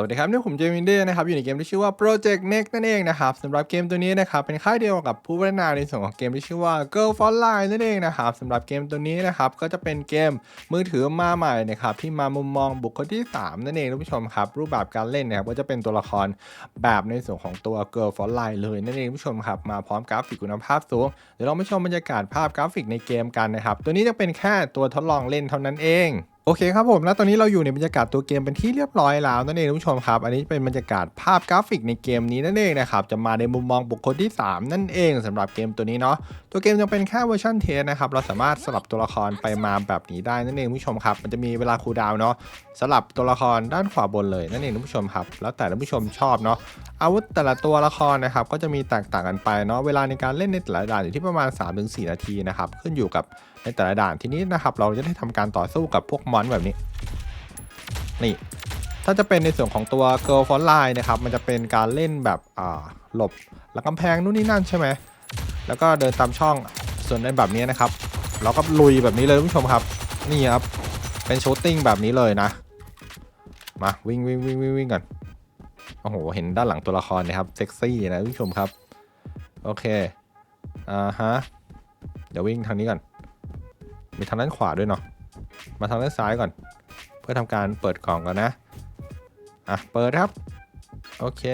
สวัสดีครับนี่ผมเจมินเดนะครับอยู่ในเกมที่ชื่อว่า Project Next นั่นเองนะครับสำหรับเกมตัวนี้นะครับเป็นค่ายเดียวกับผู้พัฒนาในส่วนของเกมที่ชื่อว่า Girl f o n Line นั่นเองนะครับสำหรับเกมตัวนี้นะครับก็จะเป็นเกมมือถือมาใหม่นะครับที่มามุมมองบุคคลที่ 3 นั่นเองท่านผู้ชมครับรูปแบบการเล่นนะครับก็จะเป็นตัวละครแบบในส่วนของตัว Girl f o n Line เลยนั่นเองท่านผู้ชมครับมาพร้อมกราฟิกคุณภาพสูงเดี๋ยวเราไปชมบรรยากาศภาพกราฟิกในเกมกันนะครับตัวนี้จะเป็นแค่ตัวทดลองเล่นเท่านั้นเอง โอเคครับผมแล้วตอนนี้เราอยู่ในบรรยากาศตัวเกมเป็นที่เรียบร้อยแล้วนั่นเองท่านผู้ชมครับ อันนี้เป็นบรรยากาศภาพกราฟิกในเกมนี้นั่นเองนะครับจะมาในมุมมองบุคคลที่ 3 นั่นเองสำหรับเกมตัวนี้เนาะตัวเกมยังเป็นแค่เวอร์ชันเทสนะครับเราสามารถสลับตัวละครไปมาแบบนี้ได้นั่นเองท่านผู้ชมครับ มันจะมีเวลาคูลดาวน์เนาะสลับตัวละครด้านขวาบนเลยนั่นเองท่านผู้ชมครับ แล้วแต่ท่านผู้ชมชอบเนาะอาวุธแต่ละตัวละครนะครับก็จะมีแตกต่างกันไปเนาะเวลาในการเล่นในแต่ละด่านอยู่ที่ประมาณ 3-4 นาทีนะครับขึ้นอยู่กับในแต่ละด่านทีนี้นะครับเราจะได้ทำการต่อสู้กับพวกมอนแบบนี้ นี่ ถ้าจะเป็นในส่วนของตัว Girl f o n Line นะครับ มันจะเป็นการเล่นแบบอ่าหลบหลังกำแพงนู่นนี่นั่นใช่ไหม แล้วก็เดินตามช่อง ส่วนในแบบนี้นะครับ เราก็ลุยแบบนี้เลยท่านผู้ชมครับ นี่ครับ เป็นชูตติ้งแบบนี้เลยนะ มาวิ่งวิ่งวิ่งวิ่งวิ่งกันโอ้โห เห็นด้านหลังตัวละครนะครับ เซ็กซี่นะท่านผู้ชมครับ โอเค อ่าฮะ เดี๋ยววิ่งทางนี้ก่อน มีทางด้านขวาด้วยเนาะ มาทางด้านซ้ายก่อน เพื่อทำการเปิดกล่องกันนะอะเปิดครับโอเค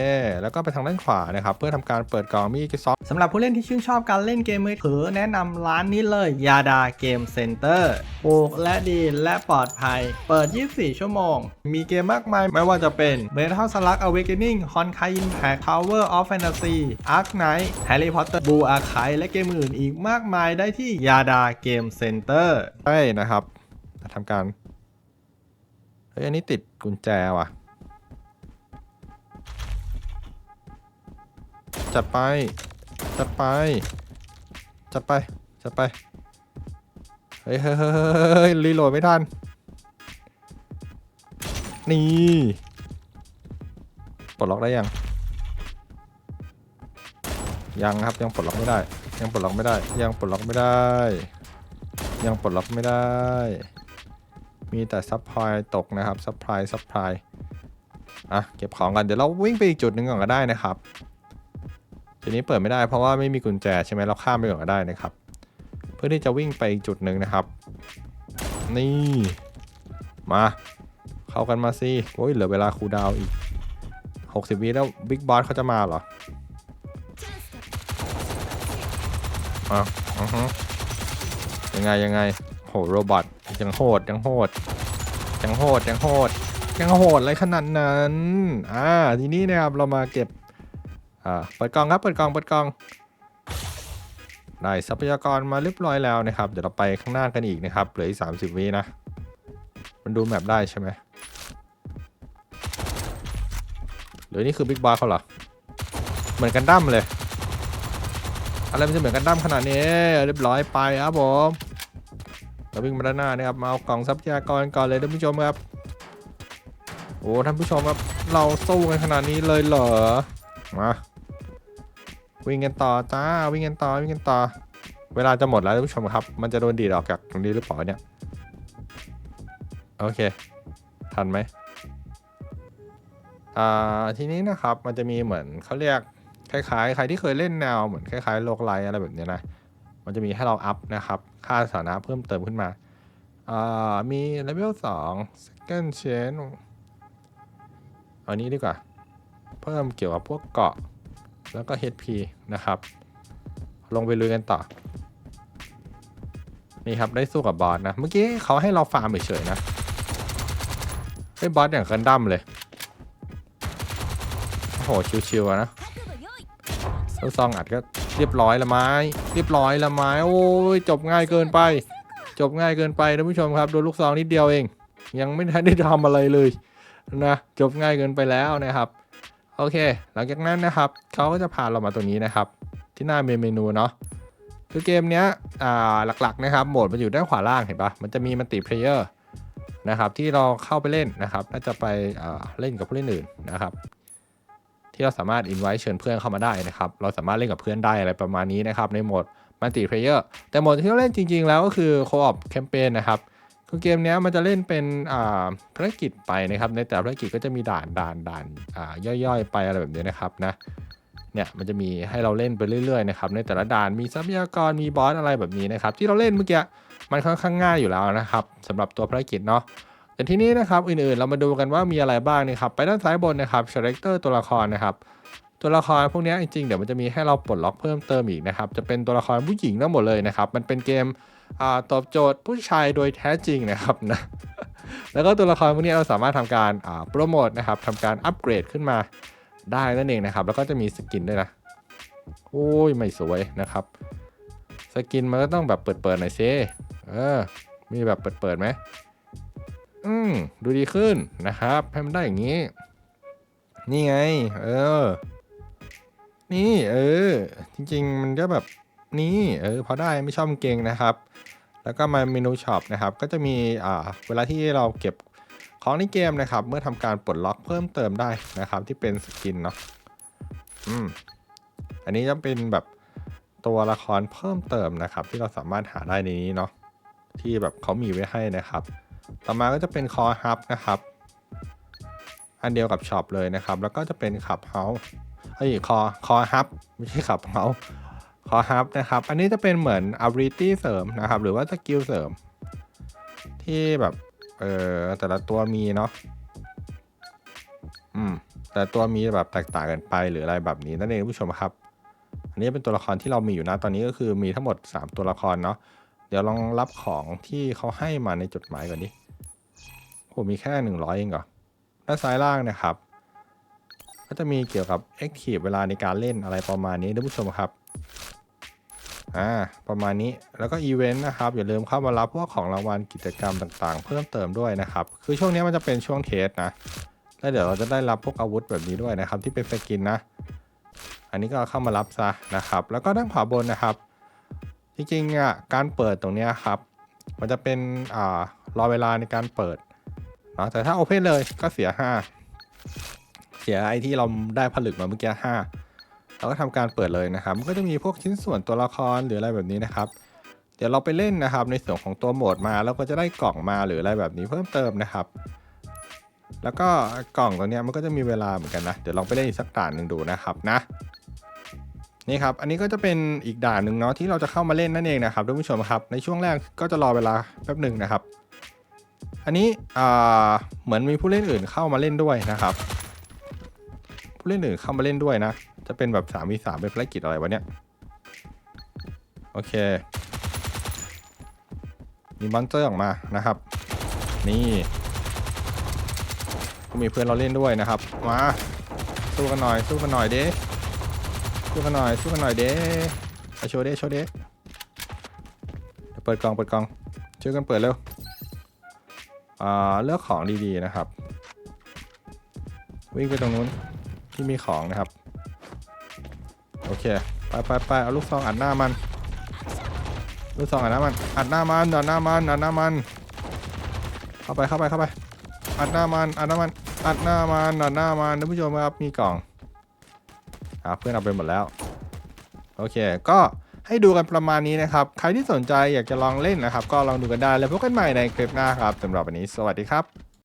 แล้วก็ไปทางด้านขวานะครับ เพื่อทำการเปิดกล่องมีกิซอฟสำหรับผู้เล่นที่ชื่นชอบการเล่นเกมมือถือแนะนำร้านนี้เลยยาดาเกมเซ็นเตอร์ถูกและดีและปลอดภัย เปิด 24 ชั่วโมง มีเกมมากมาย ไม่ว่าจะเป็น Metal Slug Awakening Honkai Impact Tower of Fantasy Ark Knight Harry Potter Blue Archive และเกมอื่นอีกมากมายได้ที่ยาดาเกมเซ็นเตอร์ใช่นะครับ ทำการ เฮ้ย อันนี้ติดกุญแจว่ะ จัดไป จัดไป จัดไป จัดไปเฮ้ยเฮ้ยเฮ้ยเฮ้ยเฮ้ยรีโหลดไม่ทัน นี่ปลดล็อกได้ยัง ยังครับยังปลดล็อกไม่ได้ ยังปลดล็อกไม่ได้ ยังปลดล็อกไม่ได้ ยังปลดล็อกไม่ได้ มีแต่ซัพพลายตกนะครับซัพพลายซัพพลายอะเก็บของกันเดี๋ยวเราวิ่งไปอีกจุดหนึ่งก่อนก็ได้นะครับ ทีนี้เปิดไม่ได้เพราะว่าไม่มีกุญแจใช่ไหมเราข้ามไปก่อนก็ได้นะครับ เพื่อที่จะวิ่งไปอีกจุดหนึ่งนะครับ นี่มาเข้ากันมาสิโอ้ยเหลือเวลาคูดาวอีก 60วิแล้วบิ๊กบอสเขาจะมาเหรออะอือฮึยังไงยังไงโหโรบอท ยังโหดยังโหดยังโหดยังโหดยังโหดอะไรขนาดนั้นอ่าทีนี้นะครับเรามาเก็บอ่าเปิดกล่องครับเปิดกล่องเปิดกล่องได้ทรัพยากรมาเรียบร้อยแล้วนะครับ เดี๋ยวเราไปข้างหน้ากันอีกนะครับเหลืออีก30วินะ มันดูแมปได้ใช่ไหมหรือนี่คือบิ๊กบอสเขาเหรอเหมือนกันดั้มเลยอะไรมันจะเหมือนกันดั้มขนาดนี้ เรียบร้อยไปครับผม เราวิ่งมาด้านหน้านะครับมาเอากล่องทรัพยากรก่อนเลยท่านผู้ชมครับโอ้ท่านผู้ชมครับเราสู้กันขนาดนี้เลยเหรอมาวิ่งกันต่อจ้าวิ่งกันต่อวิ่งกันต่อ เวลาจะหมดแล้วท่านผู้ชมครับ มันจะโดนดีดออกจากตรงนี้หรือเปล่าเนี่ยโอเค ทันไหมอ่าทีนี้นะครับมันจะมีเหมือนเขาเรียกคล้ายๆ ใครที่เคยเล่นแนวเหมือนคล้ายๆโลกไลอะไรแบบนี้นะ มันจะมีให้เราอัพนะครับ ค่าสถานะเพิ่มเติมขึ้นมาอ่ามีเลเวล2 second chain อานี้ดีกว่า เพิ่มเกี่ยวกับพวกเกาะ แล้วก็ HP นะครับ ลงไปลุยกันต่อ นี่ครับได้สู้กับบอสนะ เมื่อกี้เขาให้เราฟาร์มเฉยๆนะไอ้บอสอย่างกันดั้มเลย โอ้โห ชิวๆอะนะลูกซองอัดก็ เรียบร้อยละไม้ เรียบร้อยละไม้โอ้ยจบง่ายเกินไป จบง่ายเกินไปท่านผู้ชมครับโดนลูกซองนิดเดียวเอง ยังไม่ทันได้ทำอะไรเลยนะจบง่ายเกินไปแล้วนะครับ โอเค หลังจากนั้นนะครับเขาก็จะพาเรามาตรงนี้นะครับ ที่หน้าเมนูเนาะคือเกมเนี้ยอ่าหลักๆนะครับโหมดมันอยู่ด้านขวาล่างเห็นปะมันจะมีมันติเพลเยอร์นะครับที่เราเข้าไปเล่นนะครับถ้าจะไปเล่นกับผู้เล่นอื่นนะครับ ที่เราสามารถอินไว้เชิญเพื่อนเข้ามาได้นะครับ เราสามารถเล่นกับเพื่อนได้อะไรประมาณนี้นะครับ ในโหมดมัลติเพลเยอร์แต่โหมดที่เราเล่นจริง ๆ แล้วก็คือ Co-op Campaign นะครับคือเกมเนี้ยมันจะเล่นเป็นอ่าภารกิจไปนะครับ ในแต่ละภารกิจก็จะมีด่านด่านด่านอ่าย่อยๆ ไปอะไรแบบนี้นะครับนะเนี่ยมันจะมีให้เราเล่นไปเรื่อยๆนะครับในแต่ละด่านมีทรัพยากรมีบอสอะไรแบบนี้นะครับ ที่เราเล่นเมื่อกี้มันค่อนข้างง่ายอยู่แล้วนะครับสำหรับตัวภารกิจเนาะ แต่ที่นี้นะครับอื่นๆเรามาดูกันว่ามีอะไรบ้างนะครับไปด้านซ้ายบนนะครับ selector ตัวละครนะครับตัวละครพวกนี้จริงๆเดี๋ยวมันจะมีให้เราปลดล็อกเพิ่มเติมอีกนะครับจะเป็นตัวละครผู้หญิงทั้งหมดเลยนะครับมันเป็นเกมอตอบโจทย์ผู้ชายโดยแท้จริงนะครับนะแล้วก็ตัวละครพวกนี้เราสามารถทำการโปรโมทนะครับทำการอัปเกรดขึ้นมาได้นั่นเองนะครับ แล้วก็จะมีสกินด้วยนะโอ้ยไม่สวยนะครับสกินมันก็ต้องแบบเปิดๆหน่อยซิเออมีแบบเปิดๆไหม อืมดูดีขึ้นนะครับให้มันได้อย่างนี้ นี่ไง เออ นี่ เออ จริง ๆ มันก็แบบนี่เออพอได้ไม่ชอบเกงนะครับ แล้วก็มาเมนูช็อปนะครับ ก็จะมีอ่าเวลาที่เราเก็บของในเกมนะครับ เมื่อทำการปลดล็อกเพิ่มเติมได้นะครับ ที่เป็นสกินเนาะอืมอันนี้จะเป็นแบบตัวละครเพิ่มเติมนะครับ ที่เราสามารถหาได้ในนี้เนาะที่แบบเขามีไว้ให้นะครับ ต่อมาก็จะเป็นคอฮับนะครับ อันเดียวกับช็อปเลยนะครับ แล้วก็จะเป็นขับเฮาส์เอ้ยคอคอฮับไม่ใช่ขับเฮาส์คอฮับนะครับ อันนี้จะเป็นเหมือน ability เสริมนะครับ หรือว่าสกิลเสริม ที่แบบ เออแต่ละตัวมีเนาะ อืม แต่ละตัวมีแบบแตกต่างกันไปหรืออะไรแบบนี้นั่นเองผู้ชมครับ อันนี้เป็นตัวละครที่เรามีอยู่นะตอนนี้ก็คือมีทั้งหมด 3 ตัวละครเนาะ ดี๋ยวลองรับของที่เขาให้มาในจดหมายก่อนดิโหมีแค่100เองเหรอด้านซ้ายล่างนะครับ ก็จะมีเกี่ยวกับ Active เวลาในการเล่นอะไรประมาณนี้ท่านผู้ชมครับอ่าประมาณนี้แล้วก็อีเวนต์นะครับ อย่าลืมเข้ามารับพวกของรางวัลกิจกรรมต่างๆ เพิ่มเติมด้วยนะครับ คือช่วงนี้มันจะเป็นช่วงเทสนะแล้วเดี๋ยวเราจะได้รับพวกอาวุธแบบนี้ด้วยนะครับ ที่เป็นสกินนะ อันนี้ก็เข้ามารับซะนะครับ แล้วก็ด้านขวาบนนะครับ จริงๆอะการเปิดตรงเนี้ยครับ มันจะเป็นอ่ารอเวลาในการเปิดนะแต่ถ้า Open เลยก็เสีย 5 เสียไอที่เราได้ผลึกมาเมื่อกี้5เราก็ทำการเปิดเลยนะครับ มันก็จะมีพวกชิ้นส่วนตัวละครหรืออะไรแบบนี้นะครับ เดี๋ยวเราไปเล่นนะครับ ในส่วนของตัวโหมดมาแล้วก็จะได้กล่องมาหรืออะไรแบบนี้เพิ่มเติมนะครับ แล้วก็กล่องตัวเนี้ยมันก็จะมีเวลาเหมือนกันนะ เดี๋ยวลองไปเล่นอีกสักด่านหนึ่งดูนะครับนะ นี่ครับ อันนี้ก็จะเป็นอีกด่านหนึ่งเนาะที่เราจะเข้ามาเล่นนั่นเองนะครับท่านผู้ชมครับ ในช่วงแรกก็จะรอเวลาแป๊บหนึ่งนะครับ อันนี้เหมือนมีผู้เล่นอื่นเข้ามาเล่นด้วยนะครับ ผู้เล่นอื่นเข้ามาเล่นด้วยนะ จะเป็นแบบ3ามวีสามเป็นภารกิจอะไรวะเนี่ย โอเค มีมอนสเตอร์ออกมานะครับ นี่ก็มีเพื่อนเราเล่นด้วยนะครับ มา สู้กันหน่อย สู้กันหน่อยเด้ สู้กันหน่อยสู้กันหน่อยเด้โชว์เด้โชว์เด้เดี๋ยวเปิดกล่องเปิดกล่องช่วยกันเปิดเร็วอ่าเลือกของดีๆนะครับ วิ่งไปตรงนู้นที่มีของนะครับ โอเคไปไปไปเอาลูกซองอัดหน้ามัน ลูกซองอัดหน้ามัน อัดหน้ามันอัดหน้ามันอัดหน้ามัน เข้าไปเข้าไปเข้าไป อัดหน้ามันอัดหน้ามันอัดหน้ามันอัดหน้ามันท่านผู้ชมครับมีกล่อง อ่าเพื่อนเอาไปหมดแล้ว โอเค ก็ให้ดูกันประมาณนี้นะครับ ใครที่สนใจอยากจะลองเล่นนะครับ ก็ลองดูกันได้แล้วพบกันใหม่ในคลิปหน้าครับสำหรับวันนี้ สวัสดีครับ